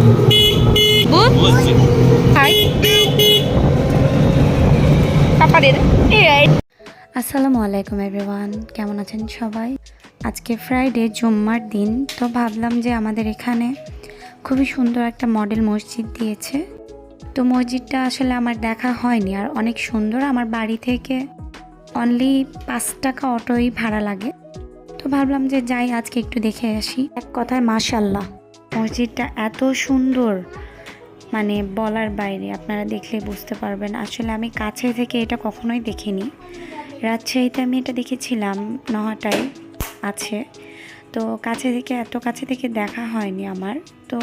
Good? Hi. Papa did. Yeah. আসসালামু আলাইকুম everyone কেমন আছেন সবাই আজকে ফ্রাইডে জুম্মার দিন তো ভাবলাম যে আমাদের এখানে খুবই সুন্দর একটা মডেল মসজিদ দিয়েছে তো মসজিদটা আসলে আমার দেখা হয়নি আর অনেক সুন্দর আমার বাড়ি থেকে অনলি পাঁচ টাকা অটোই ভাড়া লাগে তো ভাবলাম যে যাই আজকে একটু দেখে আসি এক কথায় মাশাল্লাহ মসজিদটা এত সুন্দর মানে বলার বাইরে, আপনারা দেখলে বুঝতে পারবেন। আসলে আমি কাছে থেকে এটা কখনোই দেখিনি। রাজশাহীতে আমি এটা দেখেছিলাম, নহাটায় আছে। তো কাছে থেকে, এত কাছে থেকে দেখা হয়নি আমার। তো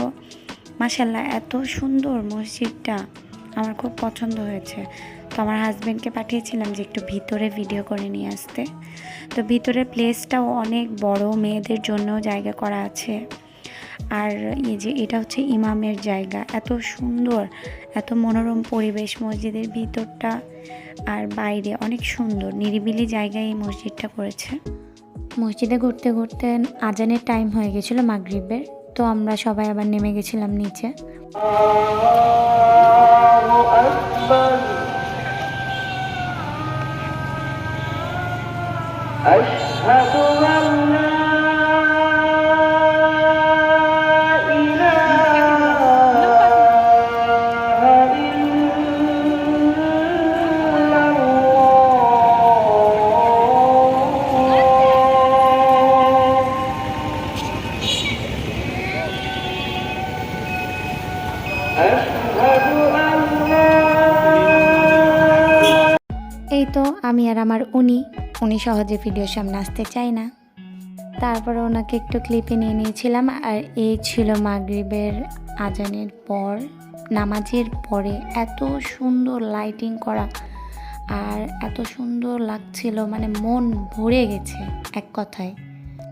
মাসাল্লাহ এত সুন্দর মসজিদটা আমার খুব পছন্দ হয়েছে। তো আমার হাজব্যান্ডকে পাঠিয়েছিলাম যে একটু ভিতরে ভিডিও করে নিয়ে আসতে। তো ভিতরে প্লেসটাও অনেক বড়, মেয়েদের জন্য জায়গা করা আছে। আর এই যে এটা হচ্ছে ইমামের জায়গা এত সুন্দর এত মনোরম পরিবেশ মসজিদের ভিতরটা আর বাইরে অনেক সুন্দর নিরিবিলি জায়গায় এই মসজিদটা করেছে মসজিদে ঘুরতে ঘুরতে আজানের টাইম হয়ে গেছিলো মাগরিবের তো আমরা সবাই আবার নেমে গেছিলাম নিচে أشهد أن لا এই তো আমি আর আমার উনি। উনি সহজে ভিডিওর সামনে আসতে চাই না। তারপরে ওনাকে একটু ক্লিপে নিয়ে নিয়েছিলাম, আর এই ছিল মাগরিবের আজানের পর, নামাজের পরে এত সুন্দর লাইটিং করা, আর এত সুন্দর লাগছিল মানে মন ভরে গেছে এক কথায়।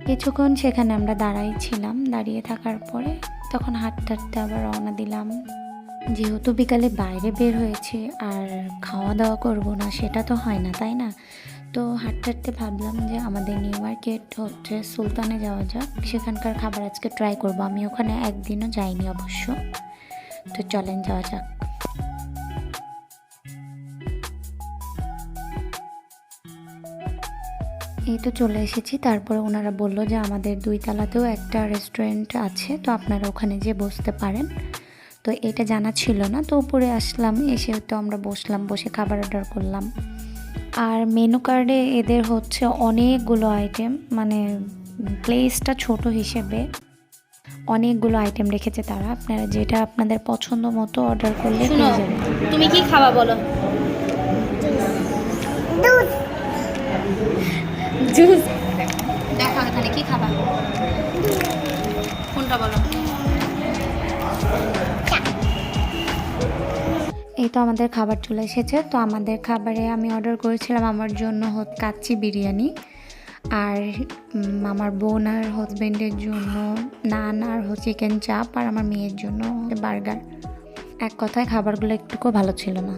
কিছুক্ষণ সেখানে আমরা দাঁড়াই ছিলাম, দাঁড়িয়ে থাকার পরে তখন হাঁটতে হাঁটতে আবার রওনা দিলাম। যেহেতু বিকালে বাইরে বের হয়েছে আর খাওয়া দাওয়া করব না, সেটা তো হয় না, তাই না? তো হাঁটতে হাঁটতে ভাবলাম যে আমাদের নিউ মার্কেট হচ্ছে সুলতানে যাওয়া যাক। সেখানকার খাবার আজকে ট্রাই করব। আমি ওখানে একদিনও যাইনি অবশ্য। তো চলেন যাওয়া যাক। এই তো চলে এসেছি। তারপরে ওনারা বলল যে আমাদের দুই তালাতেও একটা রেস্টুরেন্ট আছে তো আপনারা ওখানে যেয়ে বসতে পারেন। তো এটা জানা ছিল না তো উপরে আসলাম এসে তো আমরা বসলাম বসে খাবার অর্ডার করলাম। আর মেনু কার্ডে এদের হচ্ছে অনেকগুলো আইটেম মানে প্লেসটা ছোট হিসেবে অনেকগুলো আইটেম রেখেছে তারা। আপনারা যেটা আপনাদের পছন্দ মতো অর্ডার করলে পেয়ে যাবেন। তুমি কি খাবা বলো? জুস। দেখো এখানে কি খাবা? কোনটা বলো? এই তো আমাদের খাবার চলে এসেছে। তো আমাদের খাবারে আমি অর্ডার করেছিলাম আমার জন্য হচ্ছে কাচ্চি বিরিয়ানি। আর আমার বোন আর হাজব্যান্ডের জন্য নান আর চিকেন চাপ আর আমার মেয়ের জন্য বার্গার এক কথায় খাবারগুলো একটুকুও ভালো ছিল না।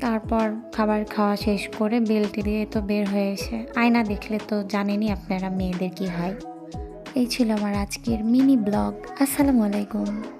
তারপর খাবার খাওয়া শেষ করে বেলটি দিয়ে তো বের হয়ে এসে আয়না দেখলে তো জানেনি আপনারা মেয়েদের কি হয়। এই ছিল আমার আজকের মিনি ব্লগ। আসসালামু আলাইকুম।